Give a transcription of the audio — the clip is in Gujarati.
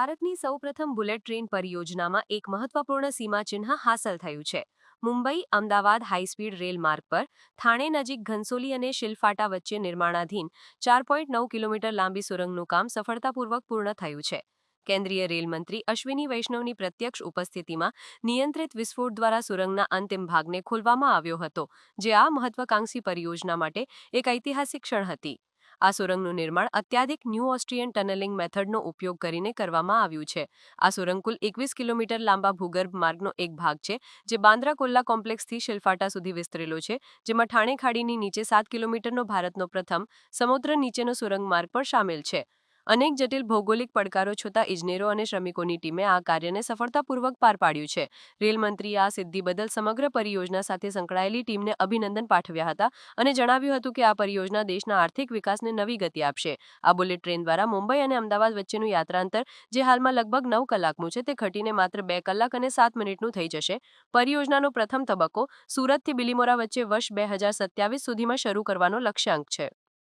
ભારતની સૌપ્રથમ બુલેટ ટ્રેન પરિયોજનામાં એક મહત્વપૂર્ણ સીમાચિહ્ન હાંસલ થયું છે. મુંબઈ, અમદાવાદ હાઈસ્પીડ રેલ માર્ગ પર, થાણે નજીક ઘનસોલી અને શિલફાટા વચ્ચે નિર્માણાધીન ચાર પોઈન્ટ નવ કિલોમીટર લાંબી સુરંગનું કામ સફળતાપૂર્વક પૂર્ણ થયું છે. કેન્દ્રીય રેલમંત્રી અશ્વિની વૈષ્ણવની પ્રત્યક્ષ ઉપસ્થિતિમાં નિયંત્રિત વિસ્ફોટ દ્વારા સુરંગના અંતિમ ભાગને ખોલવામાં આવ્યો હતો, જે આ મહત્વાકાંક્ષી પરિયોજના માટે એક ઐતિહાસિક ક્ષણ હતી. આ સુરંગનું નિર્માણ અત્યાધિક ન્યૂ ઓસ્ટ્રિયન ટનલિંગ મેથડનો ઉપયોગ કરીને કરવામાં આવ્યું છે. આ સુરંગ કુલ એકવીસ કિલોમીટર લાંબા ભૂગર્ભ માર્ગનો એક ભાગ છે, જે બાંદ્રા કોલ્લા કોમ્પ્લેક્સથી શિલફાટા સુધી વિસ્તરેલો છે, જેમાં ઠાણે ખાડીની નીચે સાત કિલોમીટરનો ભારતનો પ્રથમ, સમુદ્ર નીચેનો સુરંગ માર્ગ પણ સામેલ છે. અનેક જટિલ ભૌગોલિક પડકારો છતાં ઇજનેરો અને શ્રમિકોની ટીમે આ કાર્યને સફળતાપૂર્વક પાર પાડ્યું છે. રેલમંત્રીએ આ સિદ્ધિ બદલ સમગ્ર પરિયોજના સાથે સંકળાયેલી ટીમને અભિનંદન પાઠવ્યા હતા અને જણાવ્યું હતું કે આ પરિયોજના દેશના આર્થિક વિકાસને નવી ગતિ આપશે. આ બુલેટ ટ્રેન દ્વારા મુંબઈ અને અમદાવાદ વચ્ચેનું યાત્રાંતર, જે હાલમાં લગભગ નવ કલાકનું છે, તે ઘટીને માત્ર બે કલાક અને સાત મિનિટનું થઈ જશે. પરિયોજનાનો પ્રથમ તબક્કો સુરતથી બિલીમોરા વચ્ચે વર્ષ બે હજાર સત્યાવીસ સુધીમાં શરૂ કરવાનો લક્ષ્યાંક છે.